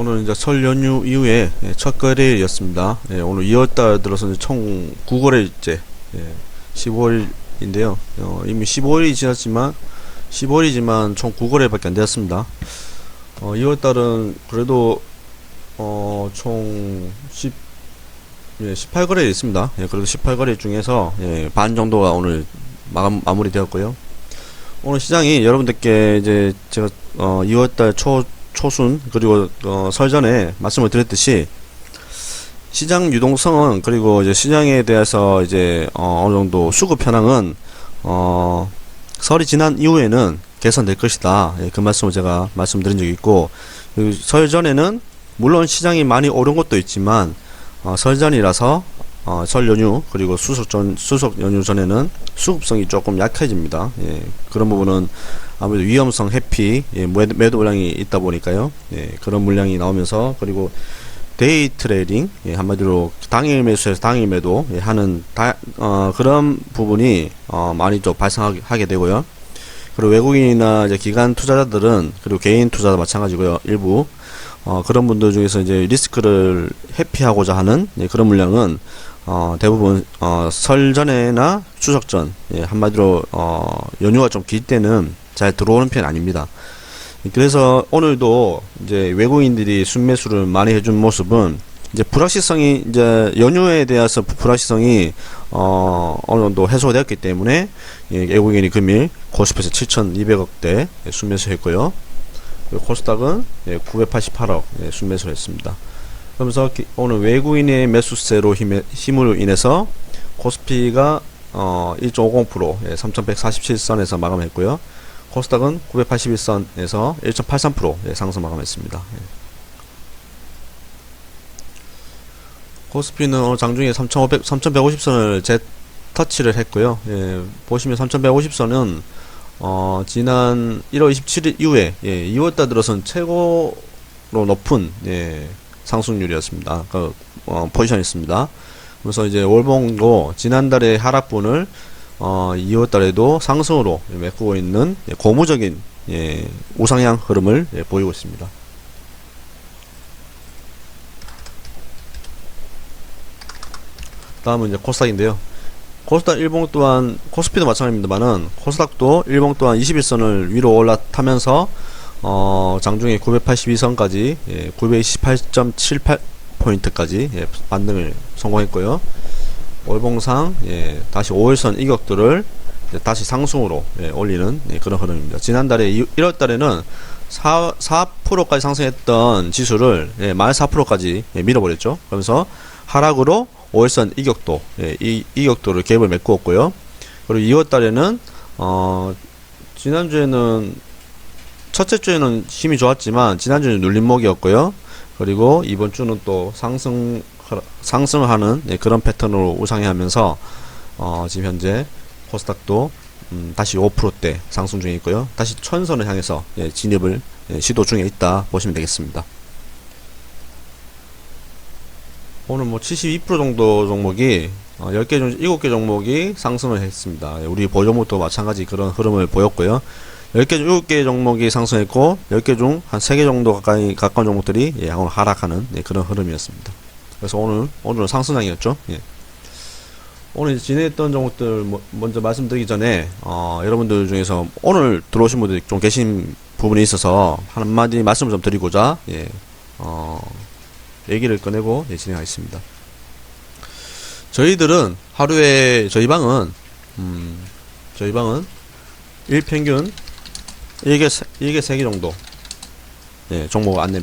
오늘 이제 설 연휴 이후에 예, 첫 거래일이었습니다. 예, 오늘 2월달 들어서 총 9거래일째 예, 15일인데요. 어, 이미 15일이 지났지만 15일이지만 총 9거래밖에 안 되었습니다. 어, 2월달은 그래도 어, 총 10, 예, 18거래 있습니다. 예, 그래도 18거래 중에서 예, 반 정도가 오늘 마감, 마무리되었고요. 오늘 시장이 여러분들께 이제 제가 어, 2월달 초 초순 그리고 어, 설 전에 말씀을 드렸듯이 시장 유동성은 그리고 이제 시장에 대해서 이제 어, 어느 정도 수급 현황은 어, 설이 지난 이후에는 개선될 것이다. 예, 그 말씀을 제가 말씀드린 적이 있고 그리고 설 전에는 물론 시장이 많이 오른 것도 있지만 어, 설 전이라서 어, 설 연휴 그리고 수석 전 수석 연휴 전에는 수급성이 조금 약해집니다. 예, 그런 부분은 아무래도 위험성 회피 예, 매도, 물량이 있다 보니까요. 예, 그런 물량이 나오면서 그리고 데이 트레이딩 예, 한마디로 당일 매수해서 당일 매도 예, 하는 다, 어, 그런 부분이 어, 많이 좀 발생하게 하게 되고요. 그리고 외국인이나 이제 기관 투자자들은 그리고 개인 투자도 마찬가지고요. 일부 어, 그런 분들 중에서 이제 리스크를 회피하고자 하는 예, 그런 물량은 어, 대부분 어, 설 전에나 추석 전 예, 한마디로 어, 연휴가 좀 길 때는 잘 들어오는 편 아닙니다. 그래서 오늘도 이제 외국인들이 순매수를 많이 해준 모습은 이제 불확실성이 이제 연휴에 대해서 부- 불확실성이 어 어느 정도 해소되었기 때문에 예, 외국인이 금일 코스피에서 7,200억대 순매수했고요. 코스닥은 예, 988억 예, 순매수를 했습니다. 그러면서 기- 오늘 외국인의 매수세로 힘으로 인해서 코스피가 어 1.50% 예, 3,147선에서 마감했고요. 코스닥은 981선에서 1.83% 예, 상승 마감했습니다. 예. 코스피는 오늘 장중에 3,500, 3,150선을 재 터치를 했고요. 예, 보시면 3,150선은 어, 지난 1월 27일 이후에 예, 2월달 들어선 최고로 높은 예, 상승률이었습니다. 그 어, 포지션이었습니다. 그래서 이제 월봉도 지난달의 하락분을 어, 2월달에도 상승으로 메꾸고 있는 예, 고무적인 예, 우상향 흐름을 예, 보이고 있습니다. 다음은 이제 코스닥인데요. 코스닥 일봉 또한 코스피도 마찬가지입니다만은 코스닥도 일봉 또한 21선을 위로 올라타면서 어, 장중에 982선까지 예, 928.78 포인트까지 예, 반등을 성공했고요. 월봉상 예, 다시 5일선 이격들을 이제 다시 상승으로 예, 올리는 예, 그런 흐름입니다. 지난달에 1월 달에는 4, 4%까지 상승했던 지수를 예, 만 4%까지 예, 밀어버렸죠. 그러면서 하락으로 5일선 이격도 예, 이 이격도를 갭을 메꾸었고요. 그리고 2월 달에는 어, 지난주에는 첫째 주에는 힘이 좋았지만 지난주에는 눌림목이었고요. 그리고 이번 주는 또 상승 상승하는 예, 그런 패턴으로 우상향하면서 어, 지금 현재 코스닥도 음, 다시 5%대 상승 중에 있고요. 다시 천선을 향해서 예, 진입을 예, 시도 중에 있다 보시면 되겠습니다. 오늘 뭐 72% 정도 종목이 어, 10개 중 7개 종목이 상승을 했습니다. 예, 우리 보조목도 마찬가지 그런 흐름을 보였고요. 10개 중 7개 종목이 상승했고 10개 중 한 3개 정도 가까이 가까운 종목들이 예, 오늘 하락하는 예, 그런 흐름이었습니다. 그래서 오늘 오늘은 상승장이었죠. 예. 오늘 진행했던 종목들 뭐- 먼저 말씀드리기 전에 어, 여러분들 중에서 오늘 들어오신 분들이 좀 계신 부분이 있어서 한마디 말씀을 좀 드리고자 예, 어, 얘기를 꺼내고 예, 진행하겠습니다. 저희들은 하루에 저희 방은 음, 저희 방은 일평균 일개 세개 정도 예, 종목 안내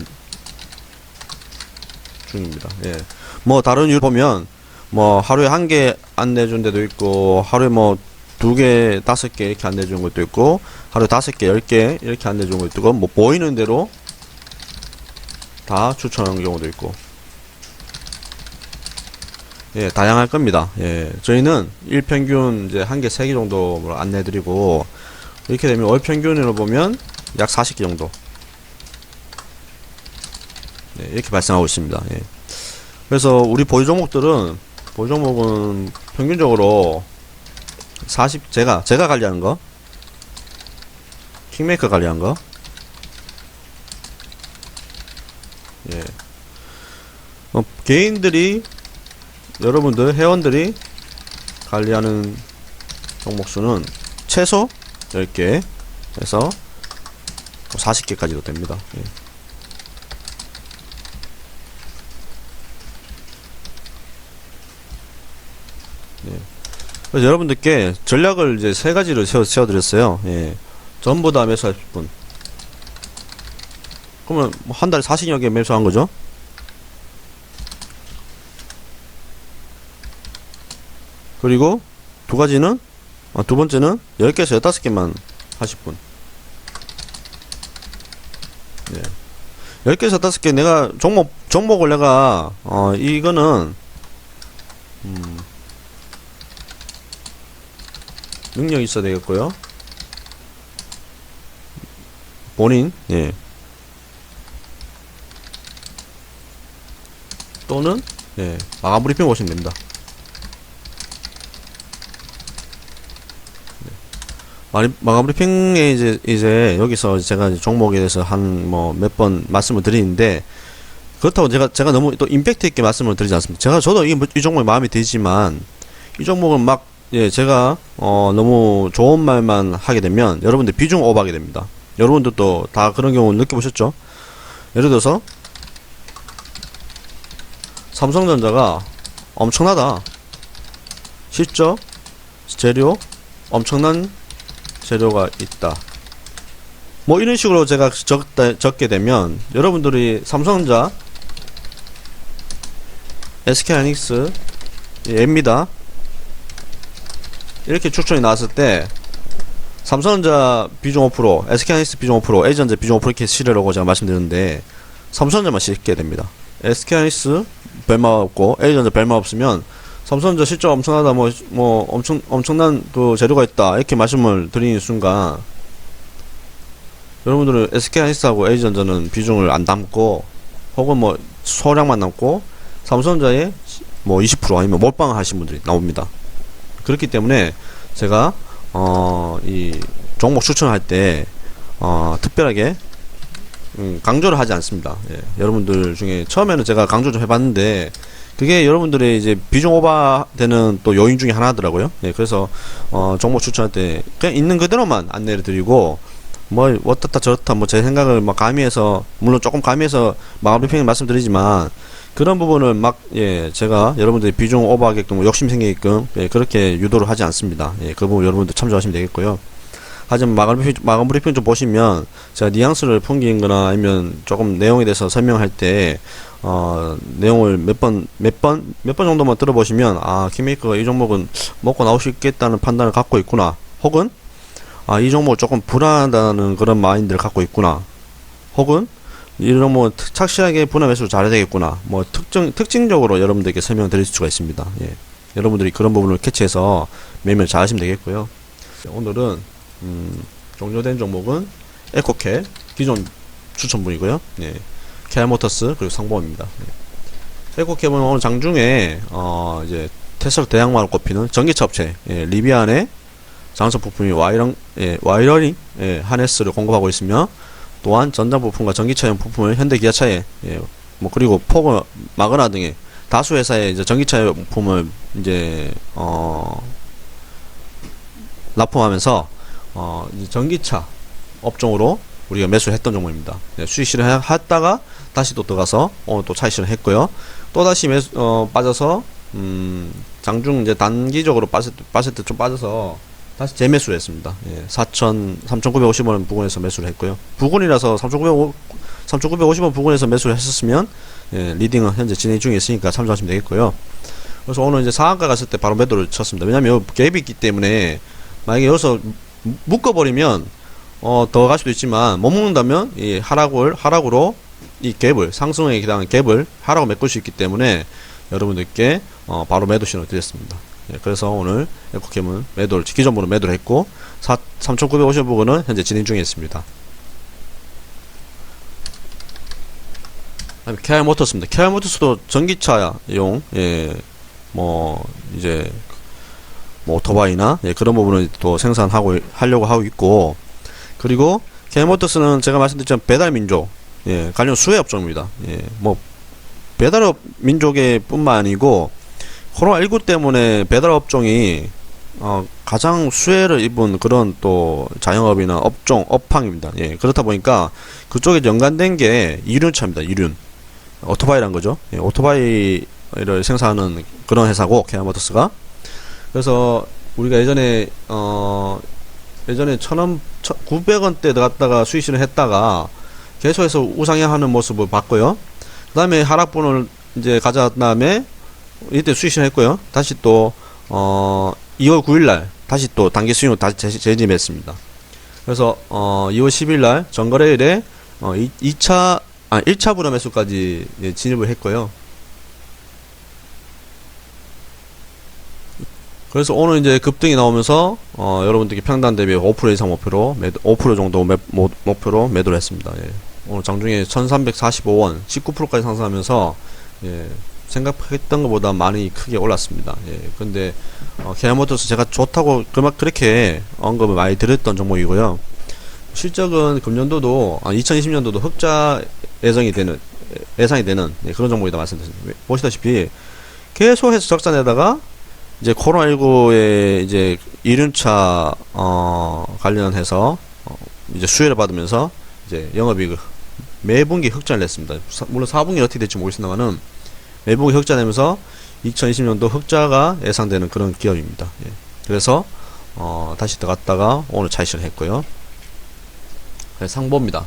중입니다. 예. 뭐 다른 이유 보면 뭐 하루에 한 개 안내 준 데도 있고 하루에 뭐 두 개, 다섯 개 이렇게 안내 주는 것도 있고 하루에 다섯 개, 열 개 이렇게 안내 주는 것도 있고 뭐 보이는 대로 다 추천하는 경우도 있고 예, 다양할 겁니다. 예, 저희는 일평균 이제 한 개, 세 개 정도 안내 드리고 이렇게 되면 월 평균으로 보면 약 40개 정도 네, 이렇게 발생하고 있습니다. 예. 그래서 우리 보유 종목들은 보유 종목은 평균적으로 40 제가 제가 관리하는 거 킹메이커 관리한 거 예. 어, 개인들이 여러분들 회원들이 관리하는 종목 수는 최소 10개 해서 40개까지도 됩니다. 예. 예. 그래서 여러분들께 전략을 이제 세 가지를 세워, 세워드렸어요. 예. 전부 다 매수할 분. 그러면 뭐 한 달에 40여 개 매수한 거죠? 그리고 두 가지는 아, 두 번째는 10개에서 15개만 하실 분. 예. 10개에서 15개 내가 종목 종목을 내가 어 이거는 음 능력이 있어야 되겠고요. 본인 예. 또는 예, 마감 브리핑 보시면 됩니다. 마리- 마감 브리핑에 이제 이제 여기서 제가 이제 종목에 대해서 한 뭐 몇 번 말씀을 드리는데 그렇다고 제가 제가 너무 또 임팩트 있게 말씀을 드리지 않습니다. 제가 저도 이, 뭐- 이 종목이 마음에 들지만 이 종목은 막 예, 제가 어 너무 좋은 말만 하게 되면 여러분들 비중 오버하게 됩니다. 여러분들도 다 그런 경우 느껴보셨죠? 예를 들어서 삼성전자가 엄청나다. 실적, 재료, 엄청난 재료가 있다. 뭐 이런 식으로 제가 적다, 적게 되면 여러분들이 삼성전자, SK하이닉스, 앱니다. 이렇게 추천이 나왔을 때 삼성전자 비중 5%, SK하이닉스 비중 5%, A전자 비중 5% 이렇게 실으라고 제가 말씀드렸는데 삼성전자만 실게 됩니다. SK하이닉스 별말 없고 A전자 별말 없으면 삼성전자 실적 엄청나다 뭐, 뭐 엄청 엄청난 그 재료가 있다 이렇게 말씀을 드리는 순간 여러분들은 SK하이닉스하고 A전자는 비중을 안 담고 혹은 뭐 소량만 남고 삼성전자에 뭐 20% 아니면 몰빵을 하신 분들이 나옵니다. 그렇기 때문에 제가 어 이 종목 추천할 때 어 특별하게 음, 강조를 하지 않습니다. 예, 여러분들 중에 처음에는 제가 강조 좀 해봤는데 그게 여러분들의 이제 비중 오버되는 또 요인 중에 하나더라고요. 예, 그래서 어, 종목 추천할 때 그냥 있는 그대로만 안내를 드리고 뭐 어떻다 저렇다 뭐 제 생각을 막 가미해서 물론 조금 가미해서 마감 브리핑에 말씀드리지만 그런 부분을 막 예, 제가 여러분들이 비중 오버하게끔 뭐 욕심 생기게끔 예, 그렇게 유도를 하지 않습니다. 예, 그 부분 여러분들 참조하시면 되겠고요. 하지만 마감 브리핑, 마감 브리핑 좀 보시면 제가 뉘앙스를 풍기는 거나 아니면 조금 내용에 대해서 설명할 때 어, 내용을 몇 번, 몇 번, 몇 번 정도만 들어보시면, 아, 킴메이커가 이 종목은 먹고 나올 수 있겠다는 판단을 갖고 있구나. 혹은, 아, 이 종목 조금 불안하다는 그런 마인드를 갖고 있구나. 혹은, 이 종목은 특- 착실하게 분할 매수 잘해야 되겠구나. 뭐, 특정, 특징적으로 여러분들께 설명 드릴 수가 있습니다. 예. 여러분들이 그런 부분을 캐치해서 매매를 잘 하시면 되겠고요. 오늘은, 음, 종료된 종목은 에코캐, 기존 추천분이고요. 예. 케아모터스 그리고 상보입니다. 에코캡은 오늘 장중에 어 이제 테슬라 대항마로 꼽히는 전기차 업체 예, 리비안의 장성 부품이 와이랑 예, 와이러링 예, 하네스를 공급하고 있으며 또한 전자 부품과 전기차용 부품을 현대 기아차에 예, 뭐 그리고 포그 마그나 등의 다수 회사의 이제 전기차 부품을 이제 어 납품하면서 어 전기차 업종으로 우리가 매수했던 종목입니다. 네, 수익 실현했다가 다시 또 들어가서 오늘 또 차익 실현 했고요. 또 다시 매수 어, 빠져서 음, 장중 이제 단기적으로 빠졌 빠졌을 때좀 빠져서 다시 재매수를 했습니다. 예, 4천 3,950원 부근에서 매수를 했고요. 부근이라서 3,950 3,950원 부근에서 매수를 했었으면 예, 리딩은 현재 진행 중에 있으니까 참조하시면 되겠고요. 그래서 오늘 이제 상한가 갔을 때 바로 매도를 쳤습니다. 왜냐면 갭이 있기 때문에 만약에 여기서 묶어버리면 어, 더 갈 수도 있지만 못 먹는다면 이 하락을 하락으로 이 갭을 상승에 해당하는 갭을 하락으로 메꿀 수 있기 때문에 여러분들께 어, 바로 매도 신호 드렸습니다. 예, 그래서 오늘 에코캠은 매도를 기존으로 매도를 했고 3,950부근은 현재 진행 중에 있습니다. 케아 모터스입니다. 케아 모터스도 전기차용 예, 뭐 이제 뭐 오토바이나 예, 그런 부분을 또 생산하고 하려고 하고 있고 그리고 케모터스는 제가 말씀드렸지만 배달 민족 예, 관련 수혜 업종입니다. 예, 뭐 배달업 민족의 뿐만 아니고 코로나19 때문에 배달 업종이 어, 가장 수혜를 입은 그런 또 자영업이나 업종, 업황입니다. 예, 그렇다 보니까 그쪽에 연관된 게 이륜차입니다. 이륜. 오토바이란 거죠. 예, 오토바이를 생산하는 그런 회사고, 케아모터스가. 그래서 우리가 예전에, 어, 예전에 천 원, 900원대 들어갔다가 수익 실현 했다가 계속해서 우상향하는 모습을 봤고요. 그 다음에 하락분을 이제 가져왔 다음에 이때 수익 실현했고요. 다시 또, 어, 2월 9일날 다시 또 단기 수익을 다시 재- 재짐했습니다. 그래서 어 2월 10일날 전거래일에 어 2, 차 아, 1차 불화 매수까지 예, 진입을 했고요. 그래서 오늘 이제 급등이 나오면서 어 여러분들께 평단 대비 5% 이상 목표로 매도 5% 정도 매, 모, 목표로 매도를 했습니다. 예. 오늘 장중에 1345원 19%까지 상승하면서 예, 생각했던 것보다 많이 크게 올랐습니다. 예, 근데 어, 케아모터스 제가 좋다고 그막 그렇게 언급을 많이 드렸던 종목이고요. 실적은 금년도도 아, 2020년도도 흑자 예정이 되는 예상이 되는 예, 그런 종목이다 말씀드렸습니다. 보시다시피 계속해서 적자 내다가 이제 코로나19에 이제 이륜차 어, 관련해서 어, 이제 수혜를 받으면서 이제 영업이익 매 분기 흑자를 냈습니다. 사- 물론 4분기 어떻게 될지 모르겠습니다만은 매 분기 흑자 내면서 2020년도 흑자가 예상되는 그런 기업입니다. 예. 그래서 어, 다시 들어갔다가 오늘 차익 했고요. 네, 상보입니다.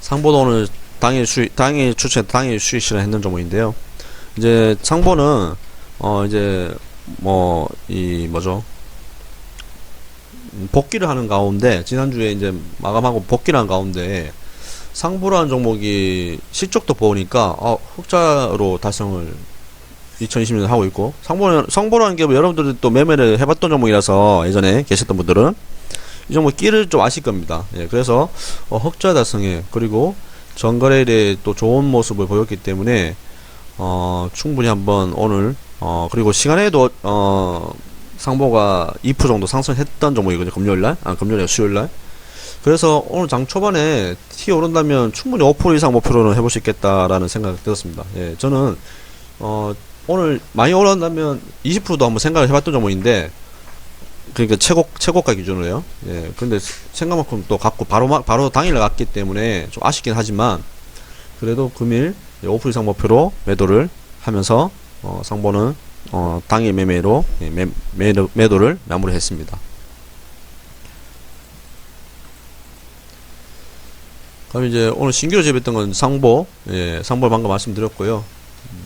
상보도 오늘 당일 수익, 당일 추천, 당일 수익 실현했는 종목인데요. 이제 상보는 어 이제 뭐 이 뭐죠? 음, 복귀를 하는 가운데 지난주에 이제 마감하고 복귀를 하는 가운데 상보라는 종목이 실적도 보니까 어, 흑자로 달성을 2020년 하고 있고 상보는 상보라는 게 여러분들도 또 매매를 해봤던 종목이라서 예전에 계셨던 분들은 이 종목 끼를 좀 아실 겁니다. 예, 그래서 어, 흑자 달성에 그리고 전거래일에 또 좋은 모습을 보였기 때문에 어, 충분히 한번 오늘 어, 그리고 시간에도 어, 상보가 2% 정도 상승했던 종목이거든요. 금요일날, 아 금요일 수요일날. 그래서 오늘 장 초반에 T 오른다면 충분히 5% 이상 목표로는 해볼 수 있겠다라는 생각이 들었습니다. 예, 저는 어, 오늘 많이 오른다면 20%도 한번 생각을 해봤던 종목인데 그러니까 최고 최고가 기준으로요. 예, 근데 생각만큼 또 갖고 바로 막 바로 당일 갔기 때문에 좀 아쉽긴 하지만 그래도 금일 5% 이상 목표로 매도를 하면서 어, 상보는 어, 당일 매매로 예, 매, 매도, 매도를 마무리했습니다. 그럼 이제 오늘 신규로 재배했던 건 상보, 예, 상보 방금 말씀드렸고요. 음.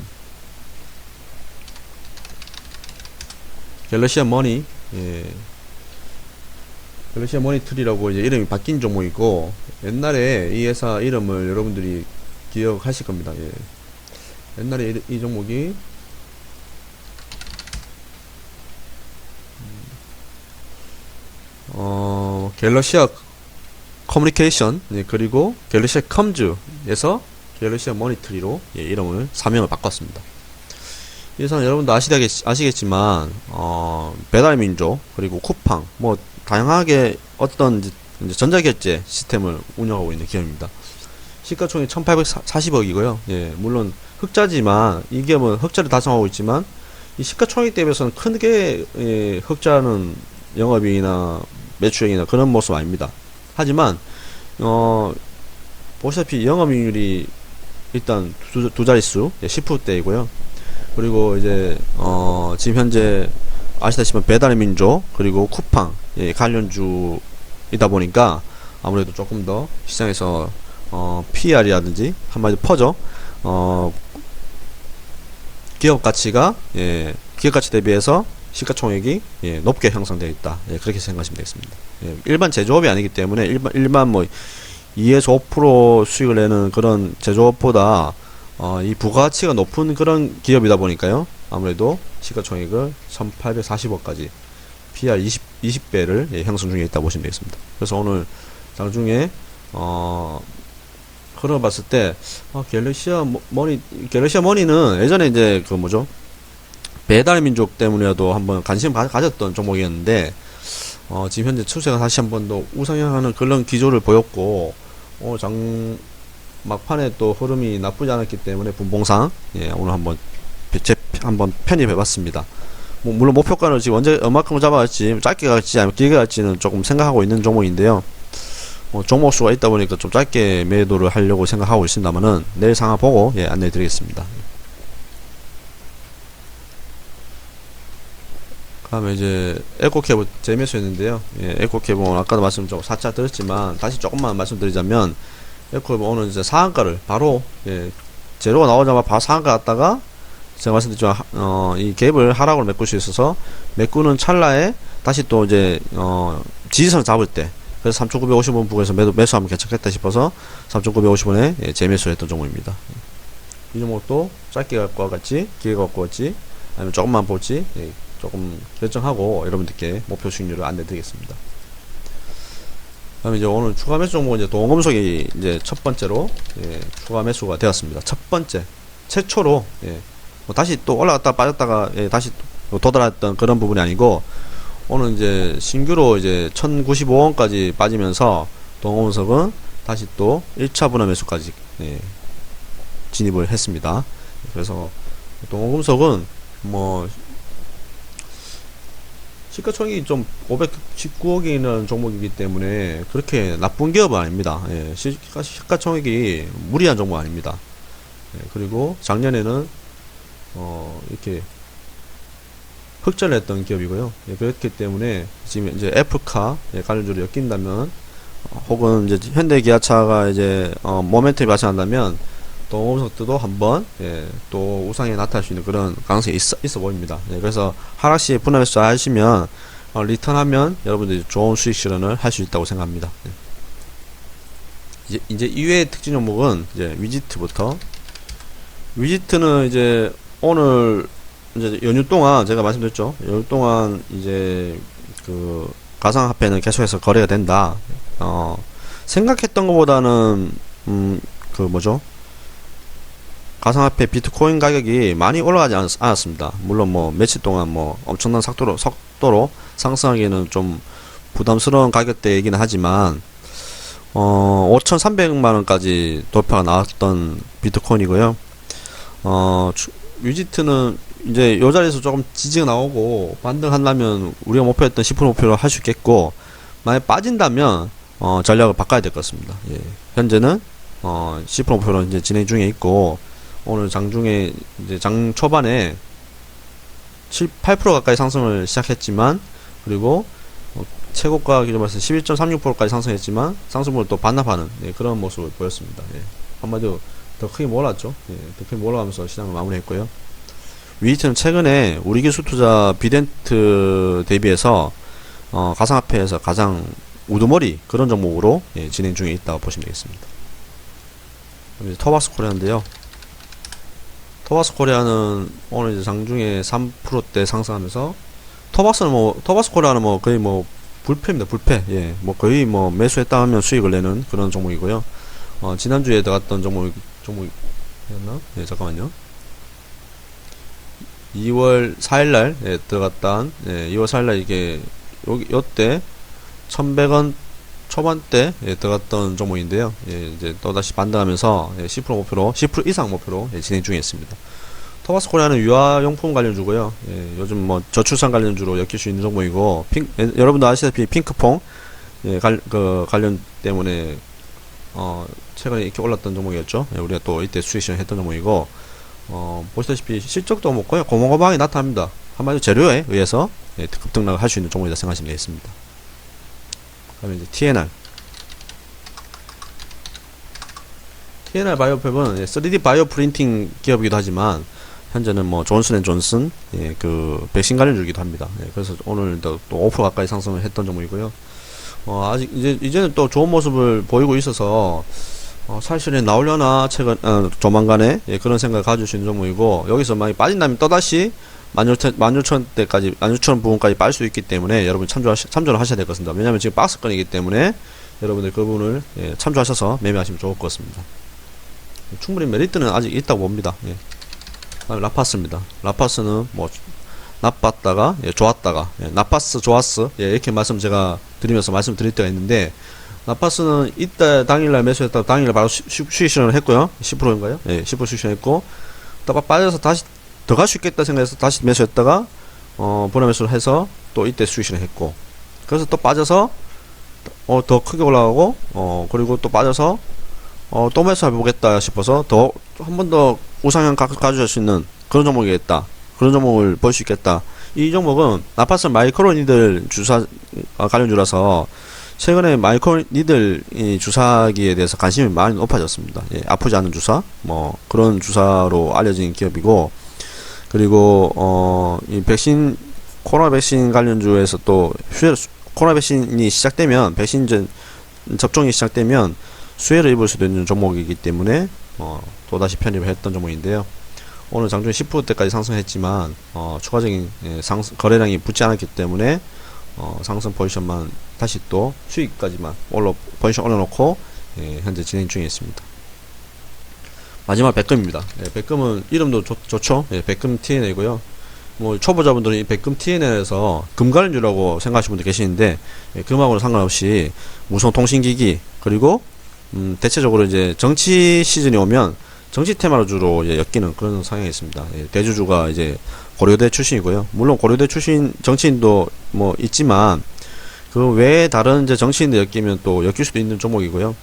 갤럭시아 머니, 예, 갤럭시아 머니트리라고 이제 이름이 바뀐 종목이고 옛날에 이 회사 이름을 여러분들이 기억하실 겁니다. 예. 옛날에 이, 이 종목이 갤럭시아 커뮤니케이션 예, 그리고 갤럭시아 컴즈에서 갤럭시아 머니트리로 예, 이름을 사명을 바꿨습니다. 이 회사는 여러분도 아시다겠, 아시겠 지만 어, 배달 민족 그리고 쿠팡 뭐 다양하게 어떤 전자결제 시스템을 운영하고 있는 기업입니다. 시가총액 1,840억이고요. 예, 물론 흑자지만 이 기업은 흑자를 달성하고 있지만 이 시가총액 대비해서는 크게 예, 흑자는 영업이익이나 매출액이나 그런 모습 아닙니다. 하지만 어 보시다시피 영업이익률이 일단 두, 두 자릿수 예, 10%대이고요. 그리고 이제 어 지금 현재 아시다시피 배달의 민족 그리고 쿠팡 예, 관련주이다 보니까 아무래도 조금 더 시장에서 어 PR이라든지 한마디 퍼져 어 기업 가치가 예 기업 가치 대비해서 시가총액이 예, 높게 형성되어 있다. 예, 그렇게 생각하시면 되겠습니다. 예, 일반 제조업이 아니기 때문에 일반 일반 뭐 2에서 5% 수익을 내는 그런 제조업보다 어, 이 부가가치가 높은 그런 기업이다 보니까요. 아무래도 시가총액을 1,840억까지 PR 20 20배를 예, 형성 중에 있다 보시면 되겠습니다. 그래서 오늘 장중에 어 흐름 봤을 때 아, 갤럭시아 머- 머니 갤럭시아 머니는 예전에 이제 그 뭐죠? 배달 민족 때문에도 한번 관심 가, 가졌던 종목이었는데 어, 지금 현재 추세가 다시 한번 더 우상향하는 그런 기조를 보였고 오늘 장 막판에 또 흐름이 나쁘지 않았기 때문에 분봉상 예, 오늘 한번 제 한번 편입해봤습니다. 뭐 물론 목표가를 지금 언제 얼마큼 잡아갈지 짧게 갈지 아니면 길게 갈지는 조금 생각하고 있는 종목인데요. 뭐 종목 수가 있다 보니까 좀 짧게 매도를 하려고 생각하고 있습니다만은 내일 상황 보고 예, 안내드리겠습니다. 다음에 이제 에코캡 재매수했는데요. 예, 에코캡은 아까도 말씀 좀 살짝 드렸지만 다시 조금만 말씀드리자면 에코캡은 오늘 이제 상한가를 바로 예, 재료가 나오자마자 바로 상한가 갔다가 제가 말씀드렸지만 하- 어, 이 갭을 하락으로 메꿀 수 있어서 메꾸는 찰나에 다시 또 이제 어, 지지선 잡을 때 그래서 3,950원 부근에서 매도 매수하면 괜찮겠다 싶어서 3,950원에 예, 재매수를 했던 종목입니다. 이 종목도 짧게 갈것 같지 길게 갈것 같지 아니면 조금만 볼지 예, 조금 결정하고 여러분들께 목표 수익률을 안내드리겠습니다. 그다음에 이제 오늘 추가 매수 종목은 이제 동금속이 이제 첫 번째로 예, 추가 매수가 되었습니다. 첫 번째 최초로 예, 뭐 다시 또 올라갔다 빠졌다가 예, 다시 또 도달했던 그런 부분이 아니고 오늘 이제 신규로 이제 1095원까지 빠지면서 동금속은 다시 또 1차 분할 매수까지 예, 진입을 했습니다. 그래서 동금속은 뭐 시가총액이 좀 519억이라는 종목이기 때문에 그렇게 나쁜 기업은 아닙니다. 예, 시가, 시가총액이 무리한 종목 아닙니다. 예, 그리고 작년에는 어, 이렇게 흑자를 했던 기업이고요. 예, 그렇기 때문에 지금 이제 애플카 예, 관련주로 엮인다면 어, 혹은 이제 현대기아차가 이제 어, 모멘텀이 발생한다면 동호석도 한번 예, 또 우상에 나타날 수 있는 그런 가능성이 있어, 있어 보입니다. 예, 그래서 하락 시 분할매수 잘 하시면 어, 리턴하면 여러분들이 좋은 수익 실현을 할 수 있다고 생각합니다. 예. 이제 이제 이외의 특징 종목은 이제 위지트부터 위지트는 이제 오늘 이제 연휴 동안 제가 말씀드렸죠. 연휴 동안 이제 그 가상화폐는 계속해서 거래가 된다. 어 생각했던 것보다는 음 그 뭐죠? 가상화폐 비트코인 가격이 많이 올라가지 않, 않았 습니다. 물론 뭐 며칠 동안 뭐 엄청난 속도로 속도로 상승하기는 좀 부담스러운 가격대이긴 하지만 어 5,300만 원까지 돌파가 나왔던 비트코인이고요. 어 추- 위지트는 이제 요 자리에서 조금 지지가 나오고 반등한다면 우리가 목표했던 10% 목표로 할 수 있겠고 만약 빠진다면 어 전략을 바꿔야 될 것 같습니다. 예. 현재는 어10% 목표로 이제 진행 중에 있고 오늘 장중에 이제 장 초반에 7, 8% 가까이 상승을 시작했지만 그리고 어, 최고가 기준에서 11.36%까지 상승했지만 상승분을 또 반납하는 예, 그런 모습을 보였습니다. 예. 한마디로 더 크게 몰았죠. 예, 더 크게 몰아가면서 시장을 마무리했고요. 위이트는 최근에 우리 기술 투자 비덴트 대비해서 어, 가상화폐에서 가장 우두머리 그런 종목으로 예, 진행 중에 있다고 보시면 되겠습니다. 터바스 코리아인데요. 터바스 코리아는 오늘 이제 장중에 3%대 상승하면서 터바스는 뭐 터바스 코리아는 뭐 거의 뭐 불패입니다. 불패. 예. 뭐 거의 뭐 매수했다 하면 수익을 내는 그런 종목이고요. 어, 지난주에 들어갔던 종목 종목이었나? 예, 잠깐만요. 2월 4일 날 예, 들어갔던 예, 2월 4일 날 이게 여기 요때 1100원 초반대 예, 들어갔던 종목인데요. 예, 이제 또다시 반등하면서 예, 10% 목표로 10% 이상 목표로 예, 진행 중에 있습니다. 토마스 코리아는 유아용품 관련주고요. 예, 요즘 뭐 저출산 관련주로 엮일 수 있는 종목이고 핑, 예, 여러분도 아시다시피 핑크퐁 예, 관, 그 관련 때문에 어, 최근에 이렇게 올랐던 종목이었죠. 예, 우리가 또 이때 수익 실현했던 종목이고 어, 보시다시피 실적도 뭐 거의 고모고모하게 나타납니다. 한마디로 재료에 의해서 예, 급등락을 할 수 있는 종목이다 생각하시면 되겠습니다. 그다음에 이제 TNR. TNR 바이오팩은 예, 3D 바이오 프린팅 기업이기도 하지만 현재는 뭐 존슨앤존슨 예, 그 백신 관련주기도 합니다. 예, 그래서 오늘 또, 또5% 가까이 상승을 했던 종목이고요. 어, 아직 이제 이제는 또 좋은 모습을 보이고 있어서 어, 사실은 나오려나 최근 어, 조만간에 예, 그런 생각을 가질 수 있는 종목이고 여기서 많이 빠진다면 또다시 16,000, 16,000대까지 16,000 부분까지 빠질 수 있기 때문에 여러분 참조 참조를 하셔야 될 것 같습니다. 왜냐하면 지금 박스권이기 때문에 여러분들 그 부분을 예, 참조하셔서 매매하시면 좋을 것 같습니다. 충분히 메리트는 아직 있다고 봅니다. 예. 라파스입니다. 라파스는 뭐 나빴다가 예, 좋았다가 예, 나빴어 좋았어 예, 이렇게 말씀 제가 드리면서 말씀드릴 때가 있는데 나파스는 이때 당일날 매수했다가 당일날 바로 수익 실현을 했고요. 10%인가요? 예, 10% 수익 실현했고 또 빠져서 다시 더 갈 수 있겠다 생각해서 다시 매수했다가 어, 분할 매수를 해서 또 이때 수익 실현했고 그래서 또 빠져서 어, 더 크게 올라가고 어, 그리고 또 빠져서 어, 또 매수해 보겠다 싶어서 더 한 번 더 우상향 가, 가져갈 수 있는 그런 종목이겠다. 그런 종목을 볼 수 있겠다. 이 종목은 나파스 마이크로 니들 주사 어, 관련주라서 최근에 마이크로 니들 이 주사기에 대해서 관심이 많이 높아졌습니다. 예, 아프지 않은 주사, 뭐 그런 주사로 알려진 기업이고 그리고 어 이 백신 코로나 백신 관련주에서 또 수- 코로나 백신이 시작되면 백신 전 접종이 시작되면 수혜를 입을 수도 있는 종목이기 때문에 어, 또다시 편입을 했던 종목인데요. 오늘 장중 10%대까지 상승했지만 어, 추가적인 예, 상승, 거래량이 붙지 않았기 때문에 어, 상승 포지션만 다시 또 수익까지만 올려 포지션 올려놓고 예, 현재 진행 중에 있습니다. 마지막 백금입니다. 예, 백금은 이름도 좋, 좋죠. 예, 백금 TNA고요. 뭐 초보자분들은 이 백금 TNA에서 금관주라고 생각하시는 분들 계시는데 예, 금하고는 상관없이 무선 통신기기 그리고 음, 대체적으로 이제 정치 시즌이 오면 정치 테마로 주로 이제 엮이는 그런 성향이 있습니다. 예, 대주주가 이제 고려대 출신이고요. 물론 고려대 출신 정치인도 뭐 있지만 그 외에 다른 이제 정치인들 엮이면 또 엮일 수도 있는 종목이고요.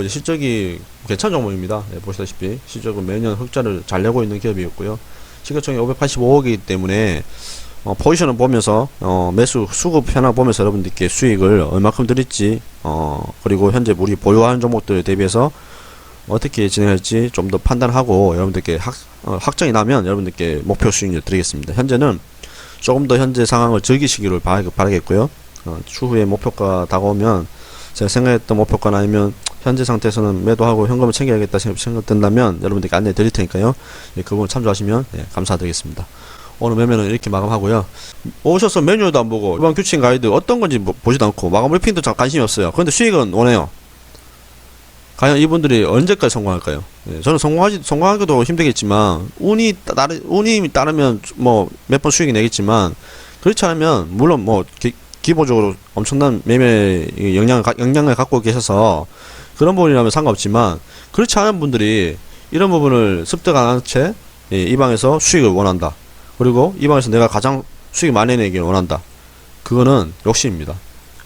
이제 실적이 괜찮은 종목입니다. 예, 보시다시피 실적은 매년 흑자를 잘 내고 있는 기업이었고요. 시가총액 585억이기 때문에 어, 포지션을 보면서 어, 매수 수급 현황 보면서 여러분들께 수익을 얼마큼 드릴지 어, 그리고 현재 우리 보유하는 종목들 대비해서 어떻게 진행할지 좀 더 판단하고 여러분들께 확, 어, 확정이 나면 여러분들께 목표 수익률 드리겠습니다. 현재는 조금 더 현재 상황을 즐기시기를 바, 바라겠고요. 어, 추후에 목표가 다가오면 제가 생각했던 목표가 아니면 현재 상태에서는 매도하고 현금을 챙겨야겠다 생각- 생각된다면 여러분들께 안내 드릴 테니까요. 예, 그 부분 참조하시면 예, 감사드리겠습니다. 오늘 매매는 이렇게 마감하고요. 오셔서 메뉴도 안 보고 이번 규칙 가이드 어떤 건지 뭐- 보지도 않고 마감 브리핑도 잘 관심이 없어요. 그런데 수익은 원해요. 과연 이분들이 언제까지 성공할까요? 예, 저는 성공하지 성공하기도 힘들겠지만 운이 따, 르 운이 따르면 뭐 몇 번 수익이 내겠지만 그렇지 않으면 물론 뭐 기, 기본적으로 엄청난 매매 가- 역량을 갖고 계셔서 그런 부분이라면 상관없지만 그렇지 않은 분들이 이런 부분을 습득 안 한채 예, 이 방에서 수익을 원한다. 그리고 이 방에서 내가 가장 수익 많이 내기를 원한다. 그거는 욕심입니다.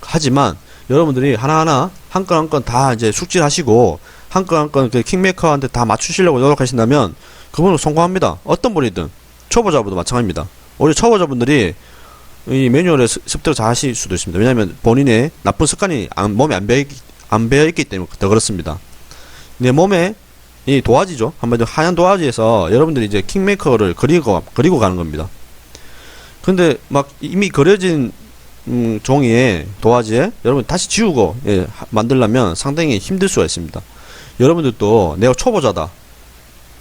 하지만 여러분들이 하나하나 한 건 한 건 다 이제 숙지를 하시고 한 건 한 건 그 킹메이커한테 다 맞추시려고 노력하신다면 그분은 성공합니다. 어떤 분이든 초보자분도 마찬가지입니다. 오히려 초보자분들이 이 매뉴얼에 습- 습득을 잘 하실 수도 있습니다. 왜냐하면 본인의 나쁜 습관이 안- 몸에 안 배어, 안 배어 있기 때문에 더 그렇습니다. 내 몸에 이 도화지죠. 한마디로 하얀 도화지에서 여러분들이 이제 킹메이커를 그리고 그리고 가는 겁니다. 근데 막 이미 그려진 음, 종이에 도화지에 여러분 다시 지우고 예, 하- 만들려면 상당히 힘들 수가 있습니다. 여러분들도 내가 초보자다.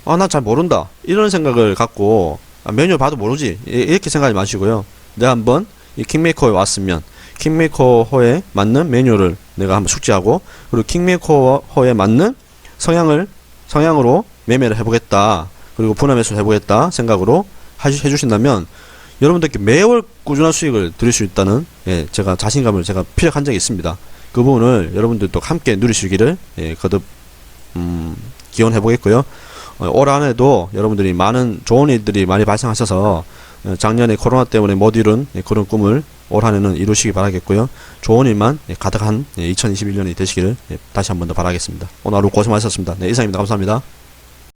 아, 나잘 모른다. 이런 생각을 갖고 아, 메뉴 봐도 모르지. 예, 이렇게 생각하지 마시고요. 내가 한번 이 킹메이커에 왔으면 킹메이커에 맞는 메뉴를 내가 한번 숙지하고 그리고 킹메이커에 맞는 성향을 성향으로 매매를 해보겠다. 그리고 분할 매수를 해보겠다 생각으로 하시, 해주신다면 여러분들께 매월 꾸준한 수익을 드릴 수 있다는 예, 제가 자신감을 제가 피력한 적이 있습니다. 그 부분을 여러분들도 함께 누리시기를 예, 거듭 음, 기원해 보겠고요. 어, 올 한해도 여러분들이 많은 좋은 일들이 많이 발생하셔서 어, 작년에 코로나 때문에 못 이룬 예, 그런 꿈을 올 한해는 이루시기 바라겠고요. 좋은 일만 예, 가득한 예, 2021년이 되시기를 예, 다시 한 번 더 바라겠습니다. 오늘 하루 고생 많으셨습니다. 네, 이상입니다. 감사합니다.